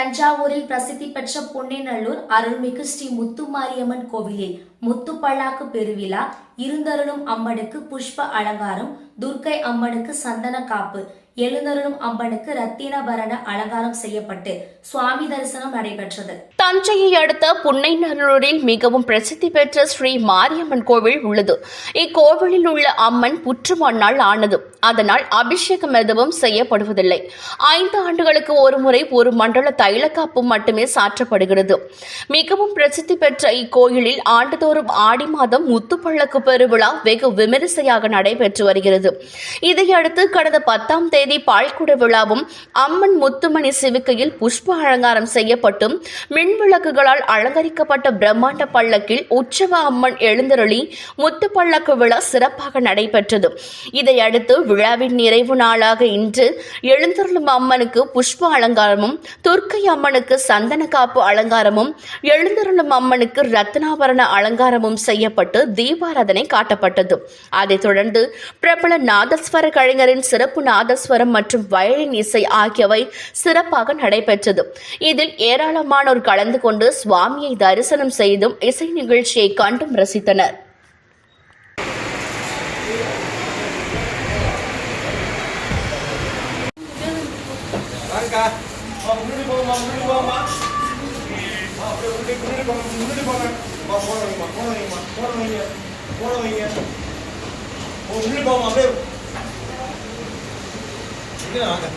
தஞ்சாவூரில் பிரசித்தி பெற்ற பொன்னேநல்லூர் அருள்மிகு ஸ்ரீ முத்துமாரியம்மன் கோவிலில். முத்துப்பல்லாக்கு பெருவிழா இருந்தருளும் அம்மனுக்கு புஷ்ப அலங்காரம் துர்க்கை அம்மனுக்கு சந்தன காப்பு எழுந்தருளும் அம்மனுக்கு ரத்தினபரண அலங்காரம் செய்யப்பட்டு சுவாமி தரிசனம் நடைபெற்றது. தஞ்சையை அடுத்த புன்னைநல்லூரில் மிகவும் பிரசித்தி பெற்ற ஸ்ரீ மாரியம்மன் கோவில் உள்ளது. இக்கோவிலில் உள்ள அம்மன் புற்று மண்ணால் ஆனது. அதனால் அபிஷேகம் எதுவும் செய்யப்படுவதில்லை. ஐந்து ஆண்டுகளுக்கு ஒருமுறை ஒரு மண்டல தைலக்காப்பு மட்டுமே சாற்றப்படுகிறது. மிகவும் பிரசித்தி பெற்ற இக்கோயிலில் ஆண்டுதோறும் ஆடி மாதம் முத்துப்பள்ளக்கு பெருவிழா வெகு விமரிசையாக நடைபெற்று வருகிறது. இதையடுத்து கடந்த பத்தாம் தேதி பால்குட விழாவும் அம்மன் முத்துமணி சிவிக்கையில் புஷ்ப அலங்காரம் செய்யப்பட்டும். மின் விளக்குகளால் அலங்கரிக்கப்பட்ட பிரம்மாண்ட பல்லக்கில் உற்சவ அம்மன் எழுந்தருளி முத்துப்பள்ளக்கு விழா சிறப்பாக நடைபெற்றது. இதையடுத்து விழாவின் நிறைவு நாளாக இன்று எழுந்தருளும் அம்மனுக்கு புஷ்ப அலங்காரமும் துர்க்கை அம்மனுக்கு சந்தன காப்பு அலங்காரமும் எழுந்தருளும் அம்மனுக்கு ரத்னாபரண அலங்காரமும் செய்யப்பட்டு தீபாராதனை காட்டப்பட்டது. அதைத் தொடர்ந்து பிரபல நாதஸ்வர கலைஞரின் சிறப்பு நாதஸ்வரம் மற்றும் வயலின் இசை ஆகியவை சிறப்பாக நடைபெற்றது. இதில் ஏராளமானோர் கலந்து கொண்டு சுவாமியை தரிசனம் செய்தும் இசை நிகழ்ச்சியை கண்டும் ரசித்தனர். வாங்கக்கா. வா, அப்படியே முன்னாடி முன்னாடி போங்க முன்னாடி போங்க வா போன வைங்கம்மா போன வைங்கம்மா போன வைங்க போன வைங்க ஓ முன்னாடி போங்கம்மா அப்படியே வாங்க